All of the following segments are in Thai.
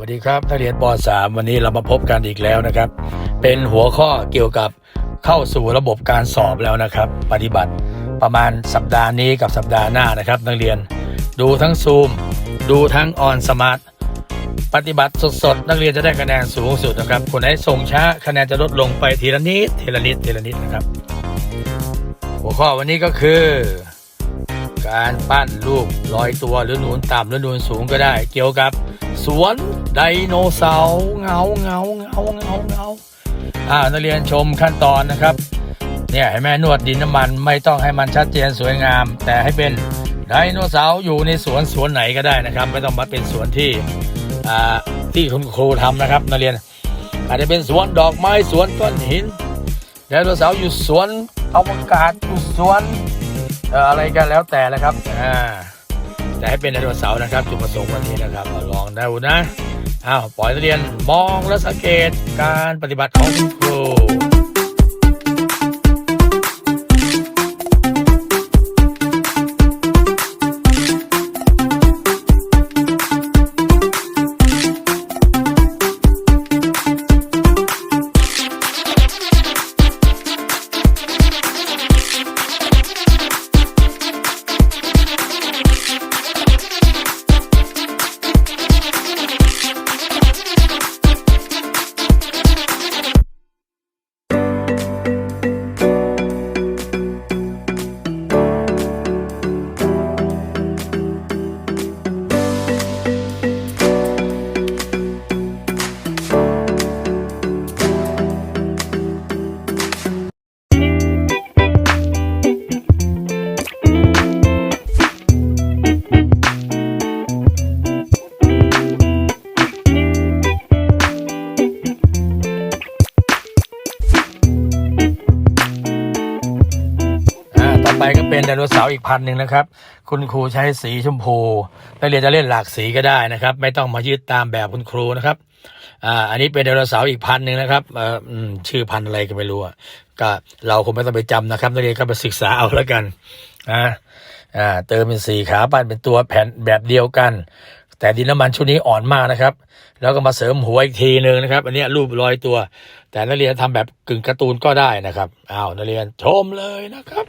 วัสดีครับนักเรียนป .3 วันนี้เรามาพบกันอีกแล้วนะครับ เป็นหัวข้อเกี่ยวกับเข้าสู่ระบบการสอบแล้วนะครับ ปฏิบัติประมาณสัปดาห์นี้กับสัปดาห์หน้านะครับ นักเรียนดูทั้งซูม ดูทั้งออนสมาร์ทปฏิบัติสดๆ นักเรียนจะได้คะแนนสูงสุดนะครับ คนไหนส่งช้าคะแนนจะลดลงไปทีละนิดทีละนิดทีละนิดนะครับ หัวข้อวันนี้ก็คือ การปั้นรูปลอยตัวหรือหนุนต่ำหรือหนุนสูงก็ได้ เกี่ยวกับสวน ไดโนเสาร์เงาเงาเงาเงาเงาอ่านักเรียนชมขั้นตอนนะครับ เนี่ยให้แม่นวดดินน้ำมันไม่ต้องให้มันชัดเจนสวยงาม แต่ให้เป็นไดโนเสาร์อยู่ในสวนสวนไหนก็ได้นะครับ ไม่ต้องมาเป็นสวนที่อ่าที่คุณครูทำนะครับนักเรียน อาจจะเป็นสวนดอกไม้สวนก้อนหินไดโนเสาร์อยู่สวนอวกาศอยู่สวนอะไรกันแล้วแต่นะครับอ่าแต่ให้เป็นไดโนเสาร์นะครับจุดประสงค์วันนี้นะครับเอาลองดูนะ อ้าวปล่อยเรียนมองและสังเกตการปฏิบัติของครู ไปก็เป็นไดโนเสาร์อีกพันหนึ่งนะครับ คุณครูใช้สีชมพูนักเรียนจะเล่นหลากสีก็ได้นะครับ ไม่ต้องมายึดตามแบบคุณครูนะครับอ่าอันนี้เป็นไดโนเสาร์อีกพันหนึ่งนะครับเอ่ออืมชื่อพันอะไรก็ไม่รู้อะก็เราคงไม่ต้องไปจำนะครับนักเรียนก็ไปศึกษาเอาแล้วกันอ่าอ่าเติมเป็นสีขาปั้นเป็นตัวแผ่นแบบเดียวกัน แต่ดินน้ำมันชุดนี้อ่อนมากนะครับ แล้วก็มาเสริมหัวอีกทีหนึ่งนะครับ อันนี้รูปรอยตัว แต่นักเรียนทำแบบกึ่งการ์ตูนก็ได้นะครับอ้าวนักเรียนชมเลยนะครับ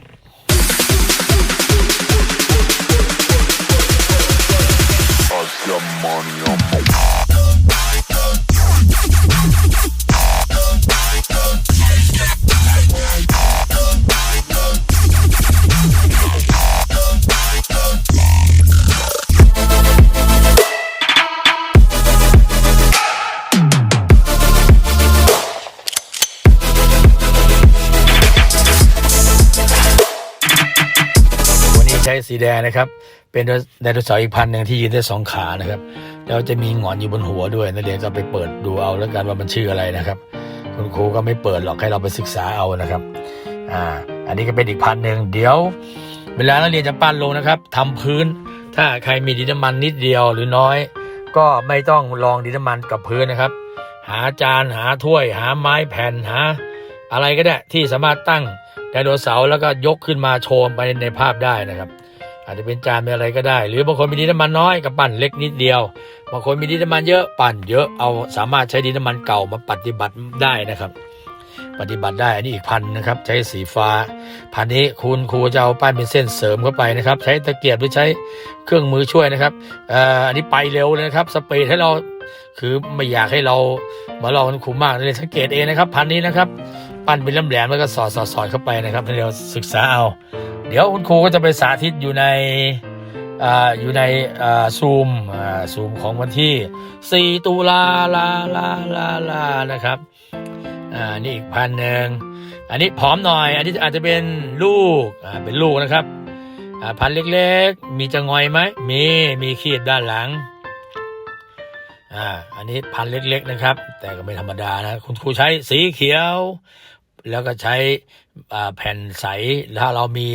your money on my วันนี้ใช้สีแดงนะครับ เป็นไดโนเสาร์อีกพันหนึ่งที่ยืนได้สองขานะครับ แล้วจะมีหงอนอยู่บนหัวด้วยนักเรียนก็ไปเปิดดูเอาแล้วกันว่ามันชื่ออะไรนะครับ คุณครูก็ไม่เปิดหรอกให้เราไปศึกษาเอานะครับอ่าอันนี้ก็เป็นอีกพันหนึ่งเดี๋ยว เวลานักเรียนจะปั้นลงนะครับทำพื้น ถ้าใครมีดินน้ำมันนิดเดียวหรือน้อย ก็ไม่ต้องลองดินน้ำมันกับพื้นนะครับ หาจานหาถ้วย หาไม้แผ่นหาอะไรก็ได้ที่สามารถตั้งไดโนเสาร์แล้วก็ยกขึ้นมาโชว์ไปในภาพได้นะครับ อาจจะเป็นจานเป็นอะไรก็ได้ หรือบางคนมีดินน้ำมันน้อยก็ปั้นเล็กนิดเดียวบางคนมีดินน้ำมันเยอะปั่นเยอะเอาสามารถใช้ดินน้ำมันเก่ามาปฏิบัติได้นะครับ ปฏิบัติได้อันนี้อีกพันนะครับ ใช้สีฟ้า พันนี้คุณครูจะเอาป้ายเป็นเส้นเสริมเข้าไปนะครับ ใช้ตะเกียบหรือใช้เครื่องมือช่วยนะครับอันนี้ไปเร็วเลยนะครับ สปีดให้เราคือไม่อยากให้เรามาลองคุณครูมากเลยสังเกตเองนะครับ พันนี้นะครับ ปั้นเป็นแหลมๆแล้วก็สอดสอดสอดเข้าไปนะครับให้เราศึกษาเอา เดี๋ยวคุณครูก็จะไปสาธิตอยู่ในออยู่ในซูมซูมของวันที่ 4 ตุลาลาลาลาลานะครับอ่านี่อีกพันหนึ่งอันนี้ผอมหน่อย อันนี้อาจจะเป็นลูกเป็นลูกนะครับพันเล็กๆ มีจะงอยไหมมีมีขีดด้านหลังอ่าอันนี้พันเล็กๆนะครับ แต่ก็ไม่ธรรมดานะ คุณครูใช้สีเขียว แล้วก็ใช้ แผ่นใสถ้าเรามี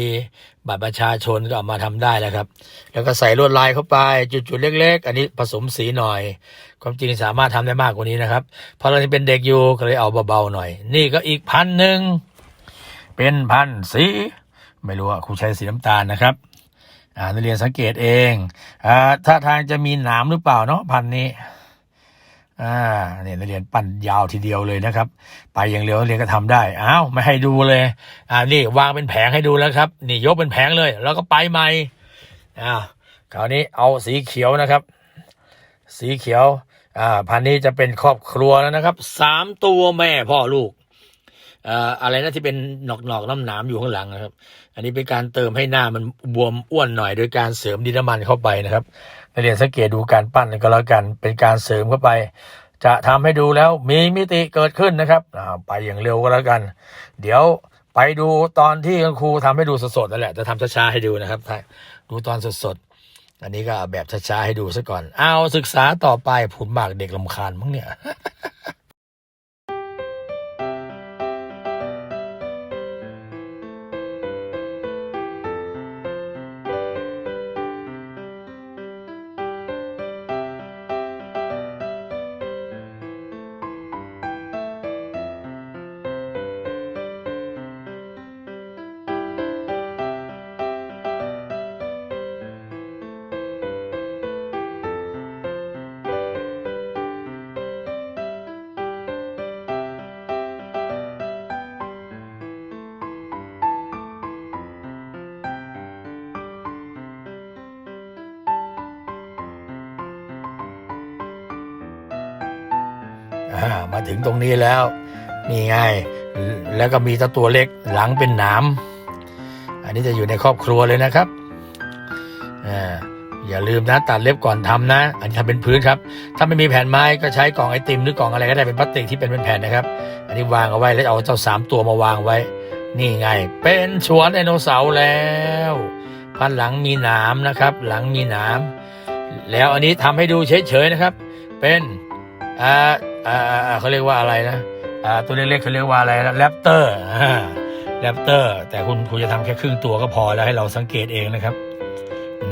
บัตรประชาชนก็เอามาทำได้แล้วครับ แล้วก็ใส่ลวดลายเข้าไปจุดๆเล็ก ๆ อันนี้ผสมสีหน่อย ความจริงสามารถทำได้มากกว่านี้นะครับเพราะเราเป็นเด็กอยู่ก็เลยเอาเบาๆหน่อย นี่ก็อีกพันหนึ่งเป็นพันสีไม่รู้ว่าครูใช้สีน้ำตาลนะครับอ่านักเรียนสังเกตเองอ่าท่าทางจะมีหนามหรือเปล่าเนาะพันนี้ อ่าเนี่ยนักเรียนปั้นยาวทีเดียวเลยนะครับ ไปอย่างเร็วนักเรียนก็ทำได้อ้าวไม่ให้ดูเลย อ่านี่วางเป็นแผงให้ดูแล้วครับ นี่ยกเป็นแผงเลย แล้วก็ไปใหม่อ้าวคราวนี้เอาสีเขียวนะครับ สีเขียวอ่าพันนี้จะเป็นครอบครัวแล้วนะครับสามตัวแม่พ่อลูก อะไรนะที่เป็นหนอกหนอกน้ำหนามอยู่ข้างหลังนะครับ อันนี้เป็นการเติมให้หน้ามันบวมอ้วนหน่อย โดยการเสริมดินน้ำมันเข้าไปนะครับนักเรียนสังเกตดูการปั้นก็แล้วกัน เป็นการเสริมเข้าไป จะทำให้ดูแล้วมีมิติเกิดขึ้นนะครับไปอย่างเร็วก็แล้วกัน เดี๋ยวไปดูตอนที่ครูทำให้ดูสดๆนั่นแหละจะทำช้าๆให้ดูนะครับดูตอนสดๆอันนี้ก็แบบช้าๆให้ดูซะก่อน เอาศึกษาต่อไปผุนมากเด็กลำคาญมั้งเนี่ย มาถึงตรงนี้แล้ว นี่ไง แล้วก็มีตะตัวเล็กหลังเป็นหนาม อันนี้จะอยู่ในครอบครัวเลยนะครับอย่าลืมนะตัดเล็บก่อนทำนะ อันนี้ทำเป็นพื้นครับ ถ้าไม่มีแผ่นไม้ก็ใช้กล่องไอติมหรือกล่องอะไรก็ได้เป็นพลาสติกที่เป็นแผ่นนะครับ อันนี้วางเอาไว้แล้วเอาเจ้าสามตัวมาวางไว้ นี่ไง เป็นสวนไดโนเสาร์แล้วพันหลังมีหนามนะครับ หลังมีหนามแล้วอันนี้ทำให้ดูเฉยๆนะครับ เป็นอ่า อ่าเขาเรียกว่าอะไรนะอ่าตัวเล็กๆเขาเรียกว่าอะไรแรปเตอร์แรปเตอร์ แต่คุณครูจะทำแค่ครึ่งตัวก็พอแล้วให้เราสังเกตเองนะครับ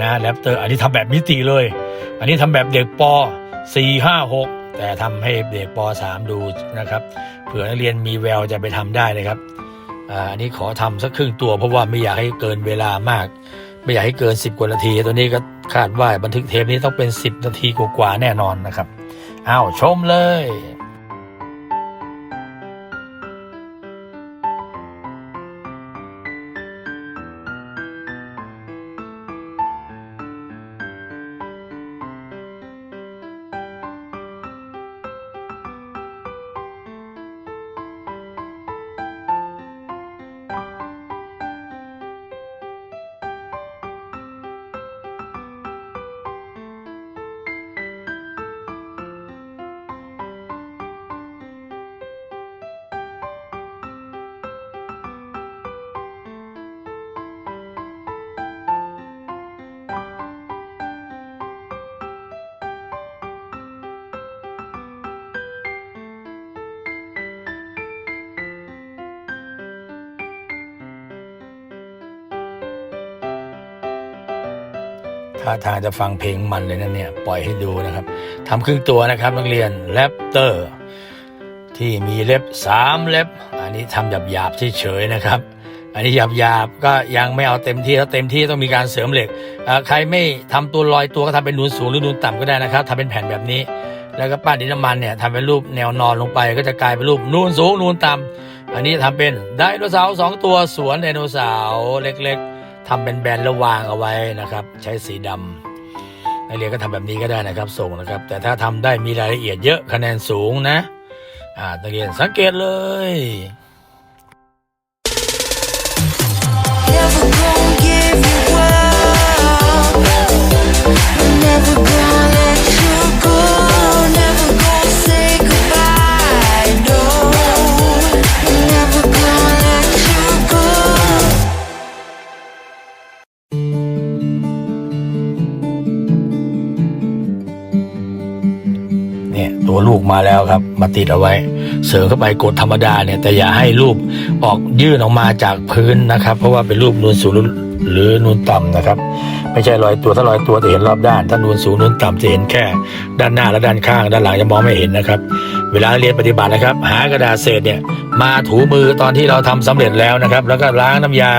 นะแรปเตอร์อันนี้ทำแบบมิติเลย อันนี้ทำแบบเด็กปสี่ห้าหกแต่ทำให้เด็กปสามดูนะครับเผื่อนักเรียนมีแววจะไปทำได้นะครับอันนี้ขอทำสักครึ่งตัวเพราะว่าไม่อยากให้เกินเวลามาก ไม่อยากให้เกิน 10 กว่านาที ตัวนี้ก็คาดว่าบันทึกเทปนี้ต้องเป็น 10 นาทีกว่าๆแน่นอนนะครับ อ้าวชมเลย ถ้าทางจะฟังเพลงมันเลยนะเนี่ย ปล่อยให้ดูนะครับทำครึ่งตัวนะครับนักเรียนแรปเตอร์ ที่มีเล็บสามเล็บ อันนี้ทำหยาบหยาบๆเฉยๆนะครับ อันนี้หยาบหยาบๆก็ยังไม่เอาเต็มที่แล้วเต็มที่ต้องมีการเสริมเหล็ก ใครไม่ทำตัวลอยตัวก็ทำเป็นนูนสูงหรือนูนต่ำก็ได้นะครับทำเป็นแผ่นแบบนี้ แล้วก็ปั้นดินน้ำมันเนี่ยทำเป็นรูปแนวนอนลงไป ก็จะกลายเป็นรูปนูนสูงนูนต่ำอันนี้ทำเป็นไดโนเสาร์สองตัวสวนไดโนเสาร์เล็ก ๆ ทำเป็นแบนแล้ววางเอาไว้นะครับ ใช้สีดำนักเรียนก็ทำแบบนี้ก็ได้นะครับ ส่งนะครับ แต่ถ้าทำได้มีรายละเอียดเยอะคะแนนสูงนะอ่านักเรียนสังเกตเลย มาแล้วครับ มาติดเอาไว้ เสริมเข้าไปกดธรรมดาเนี่ย แต่อย่าให้รูปออกยื่นออกมาจากพื้นนะครับ เพราะว่าเป็นรูปนูนสูงหรือนูนต่ำนะครับ ไม่ใช่ลอยตัวถ้าลอยตัวจะเห็นรอบด้าน ถ้านูนสูงนูนต่ำจะเห็นแค่ ด้านหน้าและด้านข้าง ด้านหลังจะมองไม่เห็นนะครับ เวลาเรียนปฏิบัตินะครับ หากระดาษเศษเนี่ยมาถูมือตอนที่เราทำสำเร็จแล้วนะครับ แล้วก็ล้างน้ำยา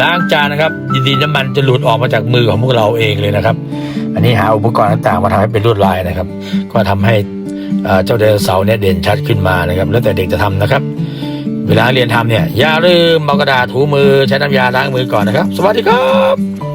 ล้างจานนะครับดินน้ำมันจะหลุดออกมาจากมือของพวกเราเองเลยนะครับ อันนี้หาอุปกรณ์ต่างๆมาทำให้เป็นลวดลายนะครับ ก็ทำให้ เจ้าไดโนเสาร์เนี่ยเด่นชัดขึ้นมานะครับ แล้วแต่เด็กจะทำนะครับ เวลาเรียนทำเนี่ยอย่าลืมเอากระดาษถูมือใช้น้ำยาล้างมือก่อนนะครับ สวัสดีครับ